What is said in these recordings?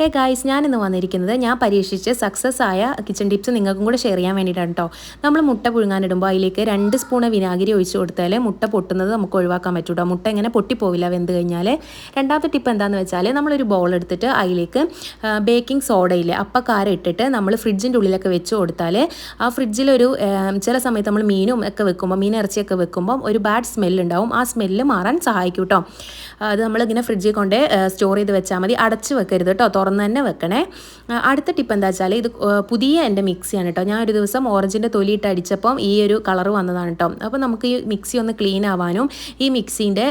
Hey guys ഞാൻ ഇന്ന് വന്നിരിക്കുന്നത് ഞാൻ പരീക്ഷിച്ച് സക്സസ് ആയ കിച്ചൺ ടിപ്സ് നിങ്ങൾക്കും കൂടെ ഷെയർ ചെയ്യാൻ വേണ്ടിയിട്ടാണ് കേട്ടോ നമ്മൾ മുട്ട പുഴുങ്ങാനിടുമ്പോൾ അതിലേക്ക് രണ്ട് സ്പൂണ് വിനാഗിരി ഒഴിച്ച് കൊടുത്താൽ മുട്ട പൊട്ടുന്നത് നമുക്ക് ഒഴിവാക്കാൻ പറ്റൂ മുട്ട ഇങ്ങനെ പൊട്ടിപ്പോവില്ല വെന്ത് കഴിഞ്ഞാൽ രണ്ടാമത്തെ ടിപ്പ് എന്താണെന്ന് വെച്ചാൽ നമ്മളൊരു ബൗൾ എടുത്തിട്ട് അതിലേക്ക് ബേക്കിംഗ് സോഡയിൽ അപ്പക്കാരം ഇട്ടിട്ട് നമ്മൾ ഫ്രിഡ്ജിന്റെ ഉള്ളിലൊക്കെ വെച്ച് കൊടുത്താൽ ആ ഫ്രിഡ്ജിലൊരു ചില സമയത്ത് നമ്മൾ മീനും ഒക്കെ വെക്കുമ്പോൾ മീൻ ഇറച്ചിയൊക്കെ വെക്കുമ്പോൾ ഒരു ബാഡ് സ്മെല്ല് ഉണ്ടാവും. ആ സ്മെല്ല് മാറാൻ സഹായിക്കും കേട്ടോ അത് നമ്മളിങ്ങനെ ഫ്രിഡ്ജിൽ കൊണ്ട് സ്റ്റോർ ചെയ്ത് വെച്ചാൽ മതി. അടച്ച് വെക്കരുത് കേട്ടോ തുറന്ന് തന്നെ വെക്കണേ. അടുത്ത ടിപ്പ് എന്താ വെച്ചാൽ ഇത് പുതിയ എന്റെ മിക്സിയാണ് കേട്ടോ ഞാൻ ഒരു ദിവസം ഓറഞ്ചിന്റെ തൊലിയിട്ട് അടിച്ചപ്പം ഈ ഒരു കളർ വന്നതാണ് കേട്ടോ അപ്പോൾ നമുക്ക് ഈ മിക്സി ഒന്ന് ക്ലീൻ ആവാനും ഈ മിക്സിന്റെ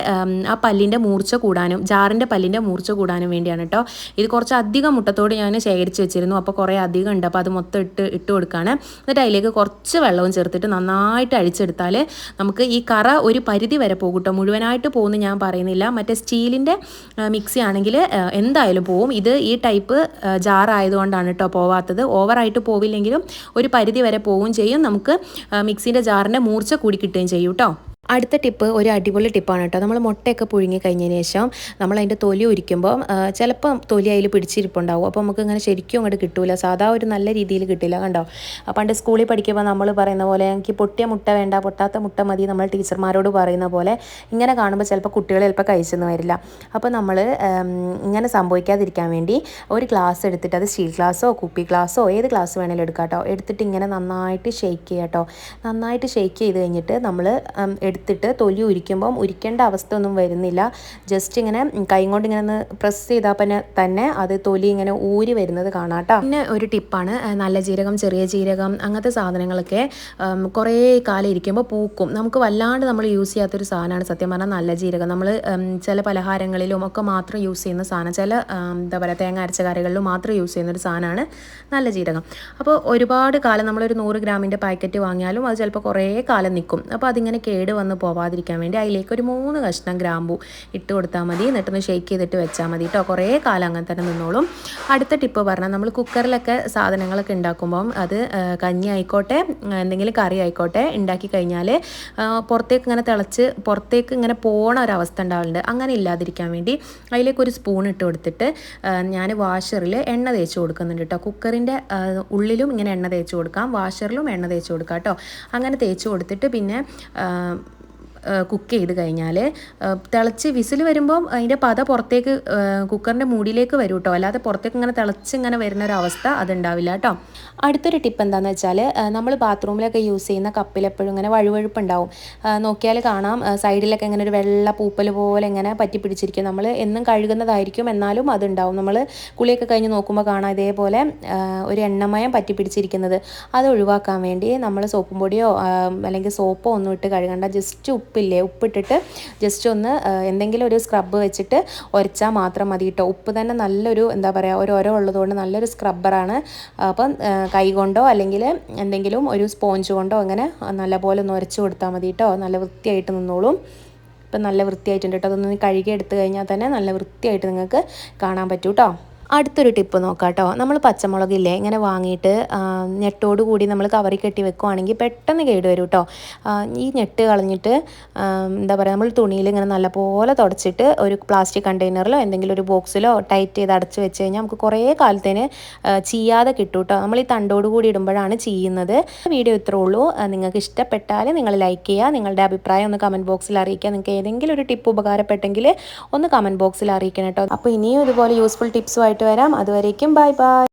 ആ പല്ലിന്റെ മൂർച്ച കൂടാനും ജാറിന്റെ പല്ലിന്റെ മൂർച്ച കൂടാനും വേണ്ടിയാണ് കേട്ടോ ഇത് കുറച്ച് അധികം മുട്ടത്തോട് ഞാൻ ശേഖരിച്ച് വെച്ചിരുന്നു. അപ്പോൾ കുറേ അധികം ഉണ്ട്. അപ്പോൾ അത് മൊത്തം ഇട്ട് ഇട്ട് കൊടുക്കുകയാണ് എന്നിട്ട് അതിലേക്ക് കുറച്ച് വെള്ളവും ചേർത്തിട്ട് നന്നായിട്ട് അഴിച്ചെടുത്താൽ നമുക്ക് ഈ കറ ഒരു പരിധി വരെ പോകും കേട്ടോ മുഴുവനായിട്ട് പോകുന്നു ഞാൻ പറയുന്നില്ല. മറ്റേ സ്റ്റീലിന്റെ മിക്സി ആണെങ്കിൽ എന്തായാലും പോവും ഇത് ഈ ടൈപ്പ് ജാർ ആയതുകൊണ്ടാണ് കേട്ടോ പോവാത്തത്. ഓവറായിട്ട് പോവില്ലെങ്കിലും ഒരു പരിധി വരെ പോവുകയും ചെയ്യും. നമുക്ക് മിക്സിന്റെ ജാറിന്റെ മൂർച്ച കൂടി കിട്ടുകയും ചെയ്യും കേട്ടോ അടുത്ത ടിപ്പ് ഒരു അടിപൊളി ടിപ്പാണ് കേട്ടോ. നമ്മൾ മുട്ടയൊക്കെ പുഴുങ്ങി കഴിഞ്ഞതിന് ശേഷം നമ്മൾ അതിന്റെ തൊലി ഉരിക്കുമ്പോൾ ചിലപ്പം തൊലി അതിൽ പിടിച്ചിരിപ്പുണ്ടാവും. അപ്പോൾ നമുക്ക് ഇങ്ങനെ ശരിക്കും അങ്ങോട്ട് കിട്ടൂല. സാധാ ഒരു നല്ല രീതിയിൽ കിട്ടില്ല കണ്ടോ? പണ്ട് സ്കൂളിൽ പഠിക്കുമ്പോൾ നമ്മൾ പറയുന്ന പോലെ എനിക്ക് പൊട്ടിയ മുട്ട വേണ്ട പൊട്ടാത്ത മുട്ട മതി നമ്മൾ ടീച്ചർമാരോട് പറയുന്ന പോലെ ഇങ്ങനെ കാണുമ്പോൾ ചിലപ്പോൾ കുട്ടികൾ ചിലപ്പോൾ കഴിച്ചെന്ന് വരില്ല. അപ്പോൾ നമ്മൾ ഇങ്ങനെ സംഭവിക്കാതിരിക്കാൻ വേണ്ടി ഒരു ഗ്ലാസ് എടുത്തിട്ട് അത് സ്റ്റീൽ ഗ്ലാസ്സോ കുപ്പി ഗ്ലാസ്സോ ഏത് ഗ്ലാസ് വേണേലും എടുക്കാം കേട്ടോ എടുത്തിട്ട് ഇങ്ങനെ നന്നായിട്ട് ഷെയ്ക്ക് ചെയ്യാം കേട്ടോ നന്നായിട്ട് ഷെയ്ക്ക് ചെയ്ത് കഴിഞ്ഞിട്ട് നമ്മൾ എടുത്തിട്ട് തൊലി ഉരിക്കുമ്പം ഉരിക്കേണ്ട അവസ്ഥ ഒന്നും വരുന്നില്ല. ജസ്റ്റ് ഇങ്ങനെ കൈ കൊണ്ട് ഇങ്ങനെ ഒന്ന് പ്രസ് ചെയ്താൽ പിന്നെ തന്നെ അത് തൊലി ഇങ്ങനെ ഊരി വരുന്നത് കാണാം കേട്ടോ പിന്നെ ഒരു ടിപ്പാണ് നല്ല ജീരകം ചെറിയ ജീരകം അങ്ങനത്തെ സാധനങ്ങളൊക്കെ കുറേ കാലം ഇരിക്കുമ്പോൾ പൂക്കും. നമുക്ക് വല്ലാണ്ട് നമ്മൾ യൂസ് ചെയ്യാത്തൊരു സാധനമാണ് സത്യം പറഞ്ഞാൽ നല്ല ജീരകം. നമ്മൾ ചില പലഹാരങ്ങളിലും ഒക്കെ മാത്രം യൂസ് ചെയ്യുന്ന സാധനം ചില എന്താ പറയുക തേങ്ങ അരച്ച കറികളിലും മാത്രം യൂസ് ചെയ്യുന്ന ഒരു സാധനമാണ് നല്ല ജീരകം. അപ്പോൾ ഒരുപാട് കാലം നമ്മളൊരു നൂറ് ഗ്രാമിന്റെ പാക്കറ്റ് വാങ്ങിയാലും അത് ചിലപ്പോൾ കുറേ കാലം നിൽക്കും അപ്പോൾ അതിങ്ങനെ കേട് വന്ന് പോവാതിരിക്കാൻ വേണ്ടി അതിലേക്ക് ഒരു മൂന്ന് കഷ്ണം ഗ്രാമ്പു ഇട്ട് കൊടുത്താൽ മതി. എന്നിട്ടൊന്ന് ഷെയ്ക്ക് ചെയ്തിട്ട് വെച്ചാൽ മതി കേട്ടോ കുറേ കാലം അങ്ങനെ തന്നെ നിന്നോളും. അടുത്ത ടിപ്പ് പറഞ്ഞാൽ നമ്മൾ കുക്കറിലൊക്കെ സാധനങ്ങളൊക്കെ ഉണ്ടാക്കുമ്പം അത് കഞ്ഞി ആയിക്കോട്ടെ എന്തെങ്കിലും കറി ആയിക്കോട്ടെ ഉണ്ടാക്കി കഴിഞ്ഞാൽ പുറത്തേക്ക് ഇങ്ങനെ തിളച്ച് പുറത്തേക്ക് ഇങ്ങനെ പോണ ഒരവസ്ഥ ഉണ്ടാവലുണ്ട്. അങ്ങനെ ഇല്ലാതിരിക്കാൻ വേണ്ടി അതിലേക്ക് ഒരു സ്പൂൺ ഇട്ട് കൊടുത്തിട്ട് ഞാൻ വാഷറിൽ എണ്ണ തേച്ച് കൊടുക്കുന്നുണ്ട് കേട്ടോ കുക്കറിന്റെ ഉള്ളിലും ഇങ്ങനെ എണ്ണ തേച്ച് കൊടുക്കാം. വാഷറിലും എണ്ണ തേച്ച് കൊടുക്കാം കേട്ടോ അങ്ങനെ തേച്ച് കൊടുത്തിട്ട് പിന്നെ കുക്ക് ചെയ്ത് കഴിഞ്ഞാൽ തിളച്ച് വിസിൽ വരുമ്പം അതിന്റെ പത പുറത്തേക്ക് കുക്കറിന്റെ മൂടിയിലേക്ക് വരും കേട്ടോ. അല്ലാതെ പുറത്തേക്ക് ഇങ്ങനെ തിളച്ച് ഇങ്ങനെ വരുന്ന ഒരു അവസ്ഥ അതുണ്ടാവില്ല കേട്ടോ. അടുത്തൊരു ടിപ്പ് എന്താണെന്ന് വെച്ചാൽ നമ്മൾ ബാത്റൂമിലൊക്കെ യൂസ് ചെയ്യുന്ന കപ്പിൽ എപ്പോഴും ഇങ്ങനെ വഴുവഴുപ്പ് ഉണ്ടാവും നോക്കിയാൽ കാണാം സൈഡിലൊക്കെ ഇങ്ങനെ ഒരു വെള്ള പൂപ്പൽ പോലെ ഇങ്ങനെ പറ്റി പിടിച്ചിരിക്കും. നമ്മൾ എന്നും കഴുകുന്നതായിരിക്കും എന്നാലും അതുണ്ടാവും. നമ്മൾ കുളിയൊക്കെ കഴിഞ്ഞ് നോക്കുമ്പോൾ കാണാം ഇതേപോലെ ഒരു എണ്ണമയം പറ്റി പിടിച്ചിരിക്കുന്നത്. അത് ഒഴിവാക്കാൻ വേണ്ടി നമ്മൾ സോപ്പും പൊടിയോ അല്ലെങ്കിൽ സോപ്പോ ഒന്നും ഇട്ട് കഴുകണ്ട. ജസ്റ്റ് ഉപ്പില്ലേ ഉപ്പിട്ടിട്ട് ജസ്റ്റ് ഒന്ന് എന്തെങ്കിലും ഒരു സ്ക്രബ്ബ് വെച്ചിട്ട് ഉരച്ചാൽ മാത്രം മതി കേട്ടോ ഉപ്പ് തന്നെ നല്ലൊരു എന്താ പറയുക ഒരു ഓരോ ഉള്ളതുകൊണ്ട് നല്ലൊരു സ്ക്രബ്ബറാണ് അപ്പം കൈ കൊണ്ടോ അല്ലെങ്കിൽ എന്തെങ്കിലും ഒരു സ്പോഞ്ച് കൊണ്ടോ അങ്ങനെ നല്ലപോലെ ഒന്ന് ഉരച്ച് കൊടുത്താൽ മതി കേട്ടോ നല്ല വൃത്തിയായിട്ട് നിന്നോളും. ഇപ്പം നല്ല വൃത്തിയായിട്ടുണ്ട് കേട്ടോ അതൊന്ന് കഴുകി എടുത്തു കഴിഞ്ഞാൽ തന്നെ നല്ല വൃത്തിയായിട്ട് നിങ്ങൾക്ക് കാണാൻ പറ്റും കേട്ടോ അടുത്തൊരു ടിപ്പ് നോക്കാം കേട്ടോ നമ്മൾ പച്ചമുളകില്ലേ ഇങ്ങനെ വാങ്ങിയിട്ട് ഞെട്ടോട് കൂടി നമ്മൾ കവറി കെട്ടി വെക്കുവാണെങ്കിൽ പെട്ടെന്ന് കേട് വരും കേട്ടോ ഈ ഞെട്ട് കളഞ്ഞിട്ട് എന്താ പറയുക നമ്മൾ തുണിയിൽ ഇങ്ങനെ നല്ലപോലെ തുടച്ചിട്ട് ഒരു പ്ലാസ്റ്റിക് കണ്ടെയ്നറിലോ എന്തെങ്കിലും ഒരു ബോക്സിലോ ടൈറ്റ് ചെയ്ത് അടച്ച് വെച്ച് കഴിഞ്ഞാൽ നമുക്ക് കുറേ കാലത്തേന് ചെയ്യാതെ കിട്ടും കേട്ടോ നമ്മൾ ഈ തണ്ടോട് കൂടി ഇടുമ്പോഴാണ് ചെയ്യുന്നത് വീഡിയോ ഇത്രേ ഉള്ളൂ. നിങ്ങൾക്ക് ഇഷ്ടപ്പെട്ടാൽ നിങ്ങൾ ലൈക്ക് ചെയ്യുക. നിങ്ങളുടെ അഭിപ്രായം ഒന്ന് കമന്റ് ബോക്സിൽ അറിയിക്കുക. നിങ്ങൾക്ക് ഏതെങ്കിലും ഒരു ടിപ്പ് ഉപകാരപ്പെട്ടെങ്കിൽ ഒന്ന് കമന്റ് ബോക്സിൽ അറിയിക്കണം കേട്ടോ അപ്പോൾ ഇനിയും ഇതുപോലെ യൂസ്ഫുൾ ടിപ്സുമായിട്ട് വരാം. അതുവരേക്കും ബൈ ബൈ.